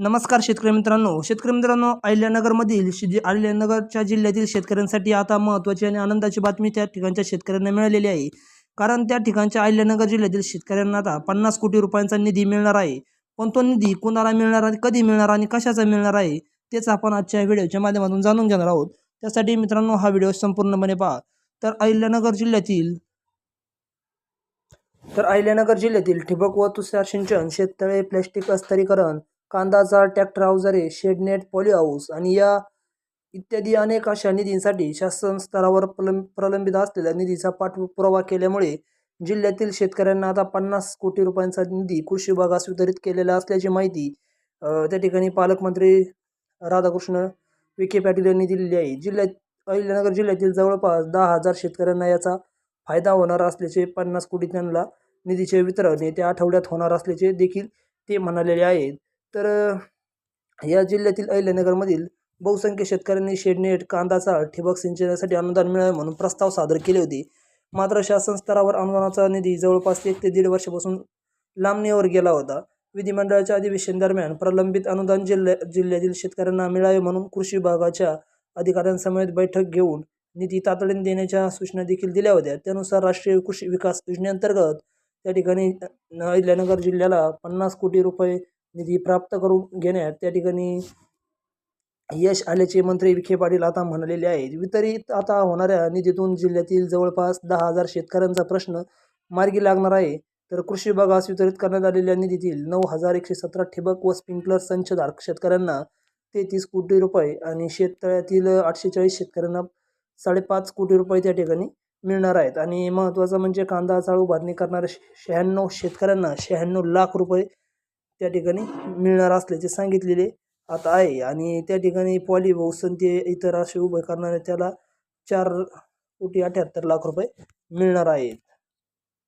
नमस्कार शेतकरी मित्रांनो. शेतकरी मित्रांनो अहिल्यानगरमधील शि अहिल्यानगरच्या जिल्ह्यातील शेतकऱ्यांसाठी आता महत्त्वाची आणि आनंदाची बातमी त्या ठिकाणच्या शेतकऱ्यांना मिळालेली आहे. कारण त्या ठिकाणच्या अहिल्यानगर जिल्ह्यातील शेतकऱ्यांना आता पन्नास कोटी रुपयांचा निधी मिळणार आहे. पण तो निधी कोणाला मिळणार आणि कधी मिळणार आणि कशाचा मिळणार आहे तेच आपण आजच्या व्हिडिओच्या माध्यमातून जाणून घेणार आहोत. त्यासाठी मित्रांनो हा व्हिडिओ संपूर्णपणे पहा. तर अहिल्यानगर जिल्ह्यातील तर अहिल्यानगर जिल्ह्यातील ठिबक व तुषार सिंचन शेततळे प्लॅस्टिक अस्तरीकरण कांदाचा ट्रॅक्टर अवजारे शेडनेट पॉली हाऊस आणि या इत्यादी अनेक अशा निधींसाठी शासन स्तरावर प्रलं प्रलंबित असलेल्या निधीचा पाठपुरावा केल्यामुळे जिल्ह्यातील शेतकऱ्यांना आता पन्नास कोटी रुपयांचा निधी कृषी विभागास वितरित केलेला असल्याची माहिती त्या ठिकाणी पालकमंत्री राधाकृष्ण विखे पाटील यांनी दिलेली आहे. जिल्ह्यात अहिल्यानगर जिल्ह्यातील जवळपास दहा हजार शेतकऱ्यांना याचा फायदा होणार असल्याचे पन्नास कोटी त्यांना निधीचे वितरण येत्या आठवड्यात होणार असल्याचे देखील ते म्हणालेले आहेत. तर या जिल्ह्यातील अहिल्यानगरमधील बहुसंख्य शेतकऱ्यांनी शेडनेट कांदाचा ठिबक सिंचनासाठी अनुदान मिळावे म्हणून प्रस्ताव सादर केले होते. मात्र शासन स्तरावर अनुदानाचा निधी जवळपास एक ते दीड वर्षापासून लांबणीवर गेला होता. विधिमंडळाच्या अधिवेशन दरम्यान प्रलंबित अनुदान जिल्ह्या जिल्ह्यातील शेतकऱ्यांना मिळावे म्हणून कृषी विभागाच्या अधिकाऱ्यांसमवेत बैठक घेऊन निधी तातडीने देण्याच्या सूचना देखील दिल्या होत्या. त्यानुसार राष्ट्रीय कृषी विकास योजनेअंतर्गत त्या ठिकाणी अहिल्यानगर जिल्ह्याला पन्नास कोटी रुपये निधी प्राप्त करून घेण्यात त्या ठिकाणी यश आल्याचे मंत्री विखे पाटील आता म्हणालेले आहेत. वितरित आता होणाऱ्या निधीतून जिल्ह्यातील जवळपास दहा हजार शेतकऱ्यांचा प्रश्न मार्गी लागणार आहे. तर कृषी विभागास वितरित करण्यात आलेल्या निधीतील नऊ हजार एकशे सतरा ठिबक व स्प्रिंकलर संचधारक शेतकऱ्यांना तेहतीस कोटी रुपये आणि शेततळ्यातील आठशे चाळीस शेतकऱ्यांना साडेपाच कोटी रुपये त्या ठिकाणी मिळणार आहेत. आणि महत्त्वाचं म्हणजे कांदा चाळू उभारणी करणाऱ्या शहाण्णव शेतकऱ्यांना शहाण्णव लाख रुपये त्या ठिकाणी मिळणार असल्याचे सांगितलेले आता आहे. आणि त्या ठिकाणी पॉली ते इतर असे उभे करणारे त्याला चार कोटी अठ्याहत्तर लाख रुपये मिळणार आहेत